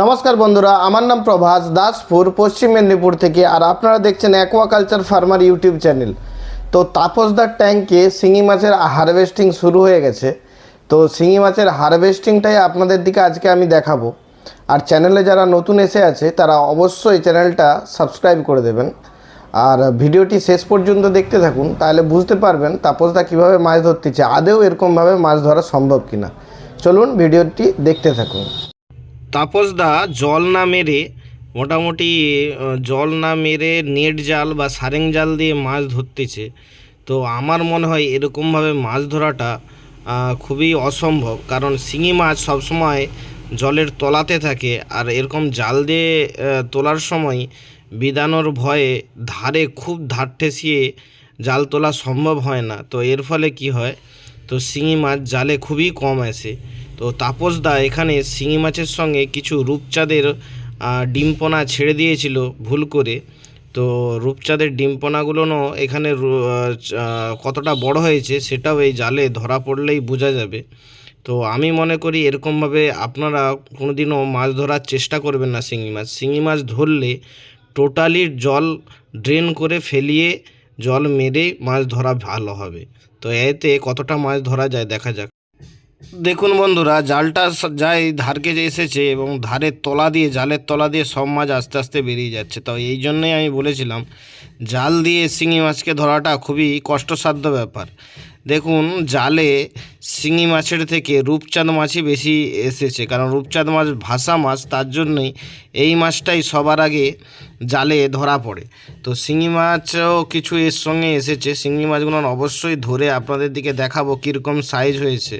নমস্কার বন্ধুরা, আমার নাম প্রভাস দাসপুর পশ্চিম মেদিনীপুর থেকে, আর আপনারা দেখছেন অ্যাকোয়াকালচার ফার্মার ইউটিউব চ্যানেল তো তাপসদার ট্যাঙ্কে শিঙি মাছের হারভেস্টিং শুরু হয়ে গেছে। তো শিঙি মাছের হারভেস্টিংটাই আপনাদের দিকে আজকে আমি দেখাবো। আর চ্যানেলে যারা নতুন এসে আছে, তারা অবশ্যই চ্যানেলটা সাবস্ক্রাইব করে দেবেন। আর ভিডিওটি শেষ পর্যন্ত দেখতে থাকুন, তাহলে বুঝতে পারবেন তাপসদা কীভাবে মাছ ধরতেছে আদেও এরকমভাবে মাছ ধরা সম্ভব কিনা। চলুন ভিডিওটি দেখতে থাকুন। তাপসদা, জল না মেরে, মোটামুটি জল না মেরে নেট জাল বা সারেং জাল দিয়ে মাছ ধরতেছে, তো আমার মনে হয় এরকমভাবে মাছ ধরাটা খুবই অসম্ভব। কারণ শিঙি মাছ সবসময় জলের তলাতে থাকে আর এরকম জাল দিয়ে তোলার সময় বিদানোর ভয়ে ধারে খুব ধার ঠেসিয়ে জাল তোলা সম্ভব হয় না। তো এর ফলে কি হয়? তো শিঙি মাছ জালে খুবই কম আসে। তো তাপসদা এখানে শিঙি মাছের সঙ্গে কিছু রূপচাঁদের ডিমপোনা ছেড়ে দিয়েছিল ভুল করে। তো রূপচাঁদের ডিমপোনাগুলোও এখানে কতটা বড় হয়েছে সেটাও এই জালে ধরা পড়লেই বোঝা যাবে। তো আমি মনে করি এরকমভাবে আপনারা কোনোদিনও মাছ ধরার চেষ্টা করবেন না শিঙি মাছ। শিঙি মাছ ধরলে টোটালি জল ড্রেন করে ফেলিয়ে জল মেরে মাছ ধরা ভালো হবে। তো এতে কতটা মাছ ধরা যায় দেখা যাক। দেখুন বন্ধুরা, জালটা যাই ধারকে যে এসেছে এবং ধারের তলা দিয়ে, জালের তলা দিয়ে সব মাছ আস্তে আস্তে বেরিয়ে যাচ্ছে। তো এই জন্যই আমি বলেছিলাম, জাল দিয়ে শিঙি মাছকে ধরাটা খুবই কষ্টসাধ্য ব্যাপার। দেখুন, জালে শিঙি মাছের থেকে রূপচাঁদ মাছই বেশি এসেছে। কারণ রূপচাঁদ মাছ ভাসা মাছ, তার জন্যই এই মাছটাই সবার আগে জালে ধরা পড়ে। তো শিঙি মাছও কিছু এর সঙ্গে এসেছে। শিঙি মাছগুলো অবশ্যই ধরে আপনাদের দিকে দেখাবো কীরকম সাইজ হয়েছে।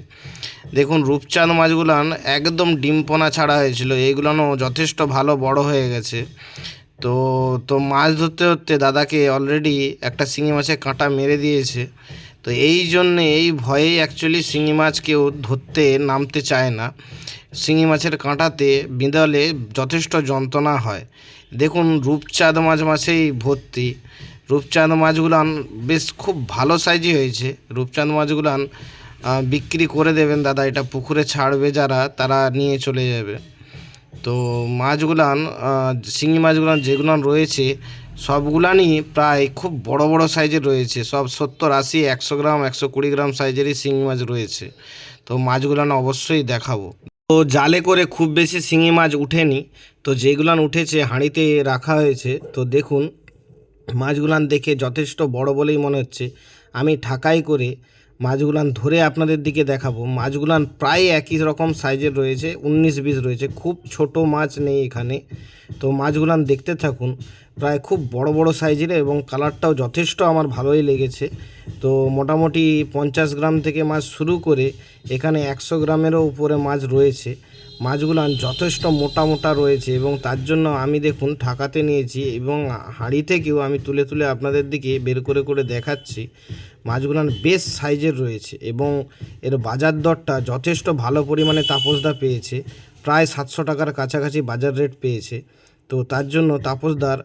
দেখুন, রূপচাঁদ মাছগুলান একদম ডিমপোনা ছাড়া হয়েছিল। এইগুলানও যথেষ্ট ভালো বড় হয়ে গেছে। তো তো মাছ ধরতে ধরতে দাদাকে অলরেডি একটা শিঙি মাছে কাঁটা মেরে দিয়েছে। তো এই জন্যে এই ভয়েই অ্যাকচুয়ালি শিঙি মাছ কেউ ধরতে নামতে চায় না। শিঙি মাছের কাঁটাতে বিঁধালে যথেষ্ট যন্ত্রণা হয়। দেখুন রূপচাঁদ মাছ মাছেই ভর্তি। রূপচাঁদ মাছগুলান বেশ খুব ভালো সাইজই হয়েছে। রূপচাঁদ মাছগুলান বিক্রি করে দেবেন দাদা, এটা পুকুরে ছাড়বে যারা, তারা নিয়ে চলে যাবে। তো মাছগুলান শিঙি মাছগুলান যেগুলান রয়েছে সবগুলানই প্রায় খুব বড় বড় সাইজের রয়েছে। সব সত্তর, আশি, একশো গ্রাম, একশো কুড়ি গ্রাম সাইজেরই শিঙি মাছ রয়েছে। তো মাছগুলান অবশ্যই দেখাবো। তো জালে করে খুব বেশি শিঙি মাছ উঠেনি। তো যেগুলান উঠেছে, হাঁড়িতে রাখা হয়েছে। তো দেখুন মাছগুলান দেখে যথেষ্ট বড় বলেই মনে হচ্ছে। আমি ঠাকাই করে মাছগুলান ধরে আপনাদের দিকে দেখাবো। মাছগুলান প্রায় একই রকম সাইজের রয়েছে, উনিশ বিশ রয়েছে। খুব ছোট মাছ নেই এখানে। তো মাছগুলান দেখতে থাকুন। প্রায় খুব বড় বড় সাইজের এবং কালারটাও যথেষ্ট আমার ভালোই লেগেছে। তো মোটামুটি পঞ্চাশ গ্রাম থেকে মাছ শুরু করে এখানে একশো গ্রামেরও উপরে মাছ রয়েছে। মাছগুলান যথেষ্ট মোটা মোটা রয়েছে এবং তার জন্য আমি দেখুন ঠাকাতে নিয়েছি এবং হাঁড়ি থেকেও আমি তুলে তুলে আপনাদের দিকে বের করে করে দেখাচ্ছি। মাছগুলান বেশ সাইজের রয়েছে এবং এর বাজার দরটা যথেষ্ট ভালো পরিমাণে তাপসদা পেয়েছে। প্রায় সাতশো টাকার কাছাকাছি বাজার রেট পেয়েছে। তো তার জন্য তাপসদার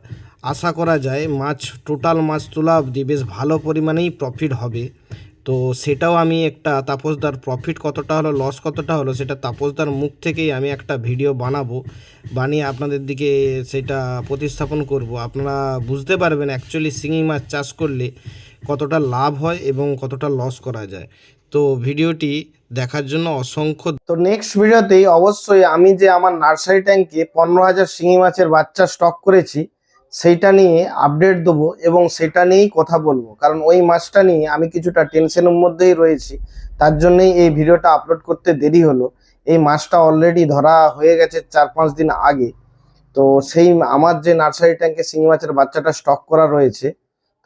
আশা করা যায় মাছ টোটাল মাছ তোলা অবধি বেশ ভালো পরিমাণেই প্রফিট হবে। তো সেটাও আমি একটা তাপসদার প্রফিট কতটা হলো লস কতটা হলো, সেটা তাপসদার মুখ থেকেই আমি একটা ভিডিও বানাবো, বানিয়ে আপনাদের দিকে সেটা প্রতিস্থাপন করব। আপনারা বুঝতে পারবেন অ্যাকচুয়ালি শিঙি মাছ চাষ করলে কতটা লাভ হয় এবং কতটা লস করা যায়। তো ভিডিওটি দেখার জন্য অসংখ্য তো নেক্সট ভিডিওতেই অবশ্যই আমি যে আমার নার্সারি ট্যাঙ্কে পনেরো হাজার শিঙি মাছের বাচ্চা স্টক করেছি সেইটা নিয়ে আপডেট দেবো এবং সেটা নিয়েই কথা বলব। কারণ ওই মাছটা নিয়ে আমি কিছুটা টেনশনের মধ্যেই রয়েছি। তার জন্যই এই ভিডিওটা আপলোড করতে দেরি হলো। এই মাছটা অলরেডি ধরা হয়ে গেছে চার পাঁচ দিন আগে। তো সেই আমার যে নার্সারি ট্যাঙ্কে শিঙি মাছের বাচ্চাটা স্টক করা রয়েছে,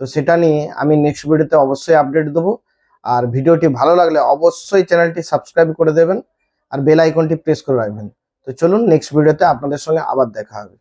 তো সেটা নিয়ে আমি নেক্সট ভিডিওতে অবশ্যই আপডেট দেবো। আর ভিডিওটি ভালো লাগলে অবশ্যই চ্যানেলটি সাবস্ক্রাইব করে দেবেন। আর বেল আইকনটি প্রেস করে রাখবেন। তো চলুন নেক্সট ভিডিওতে আপনাদের সঙ্গে আবার দেখা হবে।